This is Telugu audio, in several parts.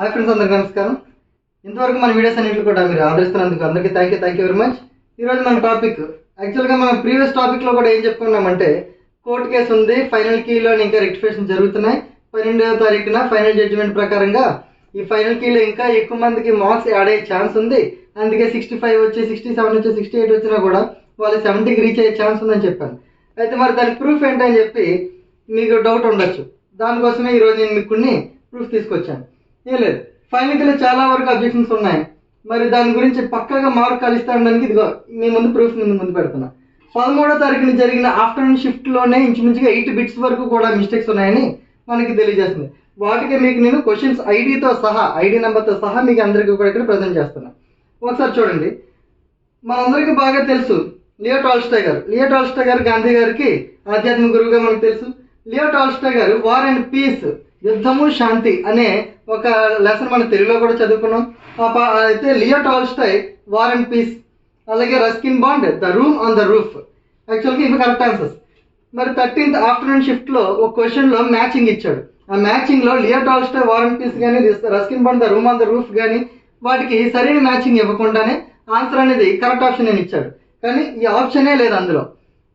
హాయ్ ఫ్రెండ్స్ అందరికీ నమస్కారం. ఇంతవరకు మన వీడియోస్ అన్నింటిలో కూడా మీరు ఆదరిస్తున్నందుకు అందరికీ thank you thank you very much ఈరోజు మన టాపిక్ యాక్చువల్గా మనం ప్రీవియస్ టాపిక్లో కూడా ఏం చెప్పుకున్నామంటే కోర్టు కేసు ఉంది ఫైనల్ కీలో ఇంకా రెక్టిఫికేషన్ జరుగుతున్నాయి. పన్నెండవ తారీఖున ఫైనల్ జడ్జిమెంట్ ప్రకారంగా ఈ ఫైనల్ కీలో ఇంకా ఎక్కువ మందికి మార్క్స్ యాడ్ అయ్యే ఛాన్స్ ఉంది. అందుకే సిక్స్టీ ఫైవ్ వచ్చి సిక్స్టీ సెవెన్ వచ్చి సిక్స్టీ ఎయిట్ వచ్చినా కూడా వాళ్ళు సెవెంటీకి రీచ్ అయ్యే ఛాన్స్ ఉందని చెప్పాను. అయితే మరి దాని ప్రూఫ్ ఏంటని చెప్పి మీకు డౌట్ ఉండొచ్చు. దానికోసమే ఈరోజు నేను మీకు కొన్ని ప్రూఫ్ తీసుకొచ్చాను. లేదు ఫైనల్గా చాలా వరకు అబ్జెక్షన్స్ ఉన్నాయి. మరి దాని గురించి పక్కగా మార్క్ కలిస్తాడానికి ఇదిగో మీ ముందు ప్రూఫ్ ముందు ముందు పెడుతున్నా. పదమూడో తారీఖున జరిగిన ఆఫ్టర్నూన్ షిఫ్ట్లోనే ఇంచుమించుగా ఎయిట్ బిట్స్ వరకు కూడా మిస్టేక్స్ ఉన్నాయని మనకి తెలియజేస్తుంది. వాటికి మీకు నేను క్వశ్చన్స్ ఐడితో సహా ఐడి నెంబర్తో సహా మీకు అందరికీ కూడా ఇక్కడ ప్రజెంట్ చేస్తున్నా. ఒకసారి చూడండి. మనందరికీ బాగా తెలుసు లియో టాల్స్టా గారు. లియో టాల్స్టా గారు గాంధీ గారికి ఆధ్యాత్మిక గురువుగా మనకు తెలుసు. లియో టాల్స్టా గారు వార్ అండ్ పీస్ యుద్ధము శాంతి అనే ఒక లెసన్ మన తెలుగులో కూడా చదువుకున్నాం. అయితే Leo Tolstoy war and peace అలాగే Ruskin Bond the room on the roof యాక్చువల్గా ఇవి కరెక్ట్ ఆన్సర్స్ మరి థర్టీన్త్ ఆఫ్టర్నూన్ షిఫ్ట్లో ఒక క్వశ్చన్లో మ్యాచింగ్ ఇచ్చాడు. ఆ మ్యాచింగ్లో Leo Tolstoy war and peace కానీ Ruskin Bond the room on the roof కానీ వాటికి సరైన మ్యాచింగ్ ఇవ్వకుండానే ఆన్సర్ అనేది కరెక్ట్ ఆప్షన్ అని ఇచ్చాడు. కానీ ఈ ఆప్షనే లేదు అందులో.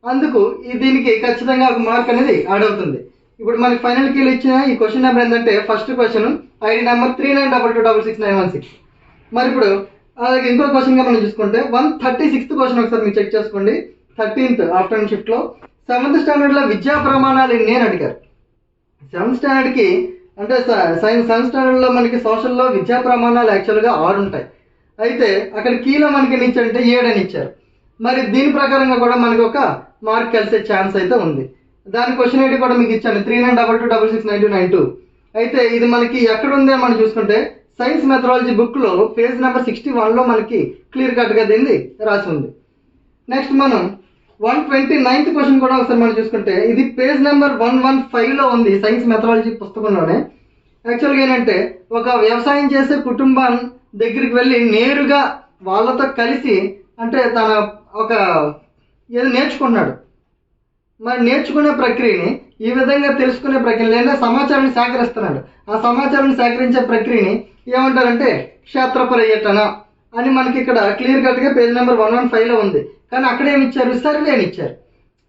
అందుకు ఈ దీనికి ఖచ్చితంగా ఒక మార్క్ అనేది యాడ్ అవుతుంది. ఇప్పుడు మనకి ఫైనల్ కీలు ఇచ్చిన ఈ క్వశ్చన్ నెంబర్ ఏంటంటే first question ID number three nine double two double six nine one six మరి ఇప్పుడు అలాగే ఇంకో క్వశ్చన్గా మనం చూసుకుంటే వన్ థర్టీ సిక్స్త్ క్వశ్చన్ ఒకసారి మీరు చెక్ చేసుకోండి. థర్టీన్త్ ఆఫ్టర్నూన్ షిఫ్ట్లో సెవెంత్ స్టాండర్డ్లో విద్యా ప్రమాణాలు నేను అడిగారు. సెవెంత్ స్టాండర్డ్కి అంటే సైన్స్ సెవెంత్ స్టాండర్డ్లో మనకి సోషల్లో విద్యా ప్రమాణాలు యాక్చువల్గా ఆరు ఉంటాయి. అయితే అక్కడ కీలో మనకి నుంచి అంటే ఏడని ఇచ్చారు. మరి దీని ప్రకారంగా కూడా మనకి ఒక మార్క్ కలిసే ఛాన్స్ అయితే ఉంది. దాని క్వశ్చన్ ఐడి కూడా మీకు ఇచ్చాను. Three nine double two double six nine two nine two అయితే ఇది మనకి ఎక్కడ ఉంది మనం చూసుకుంటే సైన్స్ మెథడాలజీ బుక్లో పేజ్ నెంబర్ సిక్స్టీ వన్లో మనకి క్లియర్ కట్గా దీన్ని రాసి ఉంది. నెక్స్ట్ మనం వన్ ట్వంటీ నైన్త్ క్వశ్చన్ కూడా ఒకసారి మనం చూసుకుంటే ఇది పేజ్ నెంబర్ వన్ వన్ ఫైవ్లో ఉంది సైన్స్ మెథడాలజీ పుస్తకంలోనే. యాక్చువల్గా ఏంటంటే ఒక వ్యవసాయం చేసే కుటుంబం దగ్గరికి వెళ్ళి నేరుగా వాళ్ళతో కలిసి అంటే తన ఒక ఏదో నేర్చుకున్నాడు మరి నేర్చుకునే ప్రక్రియని ఈ విధంగా తెలుసుకునే ప్రక్రియ లేదా సమాచారాన్ని సేకరిస్తున్నాడు. ఆ సమాచారాన్ని సేకరించే ప్రక్రియని ఏమంటారంటే క్షేత్ర పర్యటన అని మనకి ఇక్కడ క్లియర్ కట్గా పేజ్ నెంబర్ వన్ వన్ ఫైవ్లో ఉంది. కానీ అక్కడ ఏమి ఇచ్చారు? సర్వే అని ఇచ్చారు.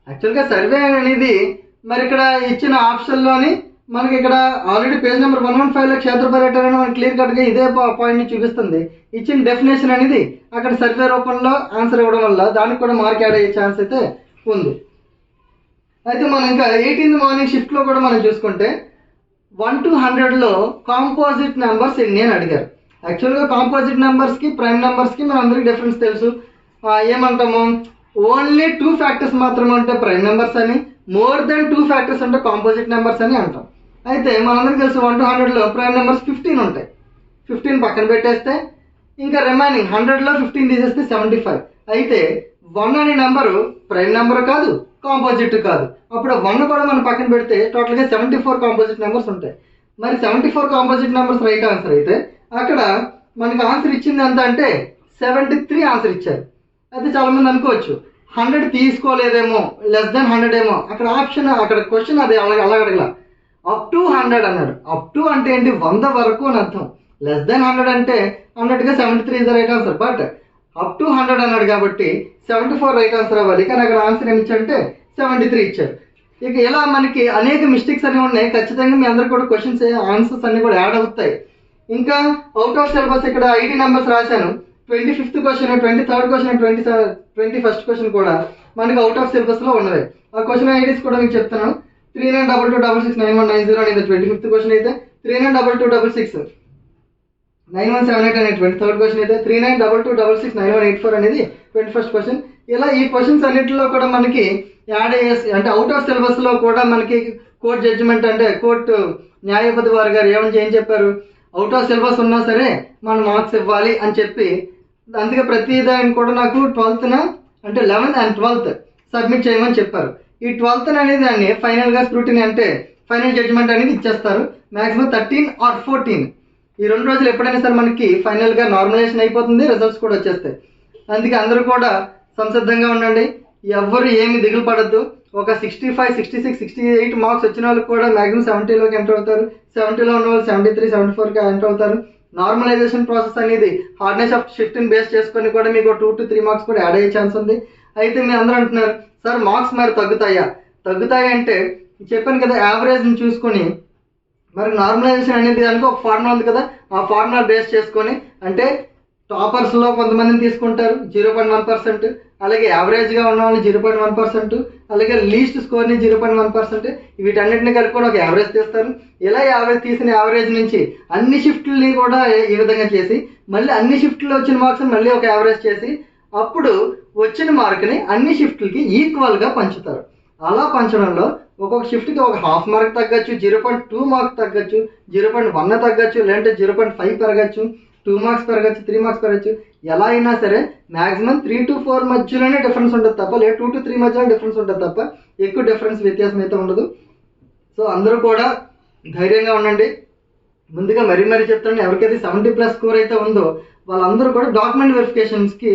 యాక్చువల్గా సర్వే అనేది మరి ఇక్కడ ఇచ్చిన ఆప్షన్లోని మనకి ఇక్కడ already page number one one ఫైవ్లో క్షేత్ర పర్యటన అని మనకి క్లియర్ కట్గా ఇదే పాయింట్ని చూపిస్తుంది. ఇచ్చిన డెఫినేషన్ అనేది అక్కడ సర్వే రూపంలో ఆన్సర్ ఇవ్వడం వల్ల దానికి కూడా మార్క్ యాడ్ అయ్యే ఛాన్స్ అయితే ఉంది. అయితే మనం ఇంకా ఎయిటీన్త్ మార్నింగ్ షిఫ్ట్లో కూడా మనం చూసుకుంటే వన్ టు హండ్రెడ్లో కాంపోజిట్ నెంబర్స్ ఎన్ని అని అడిగారు. యాక్చువల్గా కాంపోజిట్ నెంబర్స్కి ప్రైమ్ నెంబర్స్కి మన అందరికీ డిఫరెన్స్ తెలుసు. ఏమంటాము? ఓన్లీ టూ ఫ్యాక్టర్స్ మాత్రమే ఉంటే ప్రైమ్ నెంబర్స్ అని. మోర్ దెన్ టూ ఫ్యాక్టర్స్ ఉంటే కాంపోజిట్ నెంబర్స్ అని అంటాం. అయితే మనందరికీ తెలుసు వన్ టు హండ్రెడ్లో ప్రైమ్ నెంబర్స్ ఫిఫ్టీన్ ఉంటాయి. ఫిఫ్టీన్ పక్కన పెట్టేస్తే ఇంకా రిమైనింగ్ హండ్రెడ్లో ఫిఫ్టీన్ తీసేస్తే సెవెంటీ ఫైవ్ అయితే వన్ అనే నెంబరు ప్రైమ్ నెంబర్ కాదు. కాంపోజిట్ కాదు. అప్పుడు వన్ కూడా మనం పక్కన పెడితే టోటల్గా సెవెంటీ ఫోర్ కాంపోజిట్ నెంబర్స్ ఉంటాయి. మరి seventy four composite numbers right answer అయితే అక్కడ మనకి ఆన్సర్ ఇచ్చింది ఎంత అంటే సెవెంటీ త్రీ ఆన్సర్ ఇచ్చారు. అయితే చాలా మంది అనుకోవచ్చు. హండ్రెడ్ తీసుకోలేదేమో లెస్ దెన్ హండ్రెడ్ ఏమో. అక్కడ ఆప్షన్ అక్కడ క్వశ్చన్ అది అలాగే అలా అడగల. అప్ టు హండ్రెడ్ అన్నాడు అప్ టు అంటే ఏంటి? వంద వరకు అని అర్థం. లెస్ దెన్ హండ్రెడ్ అంటే హండ్రెడ్గా seventy three is the right answer but up to hundred అన్నాడు కాబట్టి సెవెంటీ ఫోర్ రైట్ ఆన్సర్ అవ్వాలి. కానీ అక్కడ ఆన్సర్ ఏమి ఇచ్చాడంటే సెవెంటీ త్రీ ఇచ్చారు ఇక ఇలా మనకి అనేక మిస్టేక్స్ అనేవి ఉన్నాయి. ఖచ్చితంగా మీ అందరు కూడా క్వశ్చన్స్ ఆన్సర్స్ అన్ని కూడా యాడ్ అవుతాయి. ఇంకా అవుట్ ఆఫ్ సిలబస్ ఇక్కడ ఐటీ నెంబర్స్ రాశాను. Twenty fifth question twenty third question twenty twenty first question కూడా మనకి అవుట్ ఆఫ్ సిలబస్లో ఉన్నది ఆ క్వశ్చన్ ఐడీస్ కూడా మీకు చెప్తాను three nine double two double six nine one nine zero అనేది ట్వంటీ ఫిఫ్త్ క్వశ్చన్ అయితే three nine double two double six nine one seven eight అనేది ట్వంటీ థర్డ్ క్వశ్చన్ అయితే three nine double two double six nine one eight four అనేది ట్వంటీ ఫస్ట్ క్వశ్చన్ ఇలా ఈ క్వశ్చన్స్ అన్నింటిలో కూడా మనకి యాడ్ అయ్యేసి అంటే అవుట్ ఆఫ్ సిలబస్లో కూడా మనకి కోర్ట్ జడ్జిమెంట్ అంటే కోర్టు uh, న్యాయపతి వారు గారు ఏమని ఏం చెప్పారు? అవుట్ ఆఫ్ సిలబస్ ఉన్నా సరే మనం మార్క్స్ ఇవ్వాలి అని చెప్పి అందుకే ప్రతి దాన్ని కూడా నాకు ట్వెల్త్న అంటే లెవెన్త్ అండ్ ట్వెల్త్ సబ్మిట్ చేయమని చెప్పారు. ఈ ట్వెల్త్ అనేది దాన్ని ఫైనల్గా స్క్రూటిని అంటే ఫైనల్ జడ్జిమెంట్ అనేది ఇచ్చేస్తారు. మ్యాక్సిమం థర్టీన్ ఆర్ ఫోర్టీన్ ఈ రెండు రోజులు ఎప్పుడైనా సరే మనకి ఫైనల్గా నార్మలైజేషన్ అయిపోతుంది రిజల్ట్స్ కూడా వచ్చేస్తాయి. అందుకే అందరూ కూడా సంసిద్ధంగా ఉండండి. ఎవ్వరు ఏమి దిగులు పడద్దు. ఒక sixty five sixty six sixty eight marks వచ్చిన వాళ్ళకి కూడా మ్యాక్సిమం సెవెంటీలోకి ఎంటర్ అవుతారు. సెవెంటీలో ఉన్న వాళ్ళు సెవెంటీ త్రీ సెవెంటీ ఫోర్కి ఎంటర్ అవుతారు. నార్మలైజేషన్ ప్రాసెస్ అనేది హార్డ్నెస్ ఆఫ్ షిఫ్ట్ని బేస్ చేసుకొని కూడా మీకు టూ టు త్రీ మార్క్స్ కూడా యాడ్ అయ్యే ఛాన్స్ ఉంది. అయితే మీరు అందరూ అంటున్నారు సార్ మార్క్స్ మరి తగ్గుతాయా? తగ్గుతాయి అంటే చెప్పాను కదా యావరేజ్ని చూసుకొని మరి నార్మలైజేషన్ అనేది దానికి ఒక ఫార్ములా ఉంది కదా ఆ ఫార్ములా బేస్ చేసుకొని అంటే టాపర్స్లో కొంతమందిని తీసుకుంటారు జీరో పాయింట్ వన్ పర్సెంట్ అలాగే యావరేజ్గా ఉన్న వాళ్ళని జీరో పాయింట్ వన్ పర్సెంట్ అలాగే లీస్ట్ స్కోర్ని జీరో పాయింట్ వన్ పర్సెంట్ వీటన్నిటిని కలుపుకొని ఒక యావరేజ్ తీస్తారు. ఇలా యావరేజ్ తీసిన యావరేజ్ నుంచి అన్ని షిఫ్ట్లని కూడా ఈ విధంగా చేసి మళ్ళీ అన్ని షిఫ్ట్లో వచ్చిన మార్క్స్ మళ్ళీ ఒక యావరేజ్ చేసి అప్పుడు వచ్చిన మార్క్ని అన్ని షిఫ్ట్లకి ఈక్వల్గా పంచుతారు. అలా పంచడంలో ఒక్కొక్క షిఫ్ట్కి ఒక హాఫ్ మార్క్ తగ్గచ్చు జీరో పాయింట్ టూ మార్క్ తగ్గచ్చు జీరో పాయింట్ వన్ తగ్గచ్చు లేదంటే జీరో పాయింట్ ఫైవ్ పెరగచ్చు టూ మార్క్స్ పెరగచ్చు త్రీ మార్క్స్ పెరగచ్చు. ఎలా అయినా సరే మాక్సిమం త్రీ టు ఫోర్ మధ్యలోనే డిఫరెన్స్ ఉంటుంది తప్ప లేదు టూ టు త్రీ మధ్యలో డిఫరెన్స్ ఉంటుంది తప్ప ఎక్కువ డిఫరెన్స్ వ్యత్యాసం అయితే ఉండదు. సో అందరూ కూడా ధైర్యంగా ఉండండి. ముందుగా మరీ మరీ చెప్తాను ఎవరికైతే సెవెంటీ ప్లస్ స్కోర్ అయితే ఉందో వాళ్ళందరూ కూడా డాక్యుమెంట్ వెరిఫికేషన్స్కి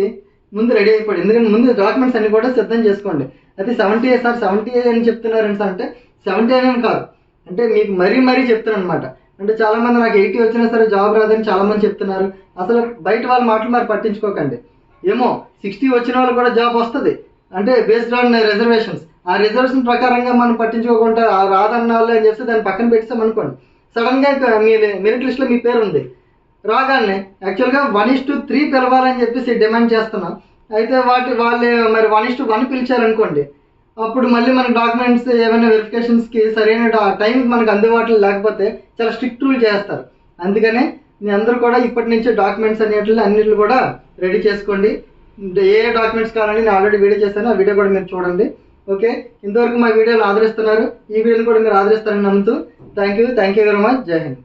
ముందు రెడీ అయిపోయి ఎందుకంటే ముందు డాక్యుమెంట్స్ అన్ని కూడా సిద్ధం చేసుకోండి. అయితే seventy A sir seventy A అని చెప్తున్నారు సార్ అంటే సెవెంటీ అనేం కాదు. అంటే మీకు మరీ మరీ చెప్తున్నాను అనమాట అంటే చాలామంది నాకు ఎయిటీ వచ్చినా సరే జాబ్ రాదని చాలామంది చెప్తున్నారు. అసలు బయట వాళ్ళ మాటలు మరి పట్టించుకోకండి. ఏమో సిక్స్టీ వచ్చిన వాళ్ళు కూడా జాబ్ వస్తుంది. అంటే బేస్డ్ ఆన్ రిజర్వేషన్స్ ఆ రిజర్వేషన్ ప్రకారంగా మనం పట్టించుకోకుండా ఆ రాదన్న వాళ్ళు అని చెప్పి దాన్ని పక్కన పెట్టాం అనుకోండి సడన్గా మీ మెరిట్ లిస్ట్లో మీ పేరు ఉంది రాగానే యాక్చువల్గా వన్ ఇస్ టు త్రీ పిలవాలని చెప్పేసి డిమాండ్ చేస్తున్నాం. అయితే వాటి వాళ్ళు మరి వన్ ఇస్ టు వన్ పిలిచారనుకోండి. అప్పుడు మళ్ళీ మన డాక్యుమెంట్స్ ఏమైనా వెరిఫికేషన్స్కి సరైన టైంకి మనకు అందుబాటులో లేకపోతే చాలా స్ట్రిక్ట్ రూల్ చేస్తారు. అందుకనే మీ అందరూ కూడా ఇప్పటి నుంచే డాక్యుమెంట్స్ అనేటివి అన్నిటిని కూడా రెడీ చేసుకోండి. ఏ డాక్యుమెంట్స్ కావాలని నేను ఆల్రెడీ వీడియో చేశాను. ఆ వీడియో కూడా మీరు చూడండి. ఓకే ఇంతవరకు మా వీడియోలు ఆదరిస్తున్నారు. ఈ వీడియోని కూడా మీరు ఆదరిస్తారని నమ్ముతూ thank you thank you very much జై హింద్.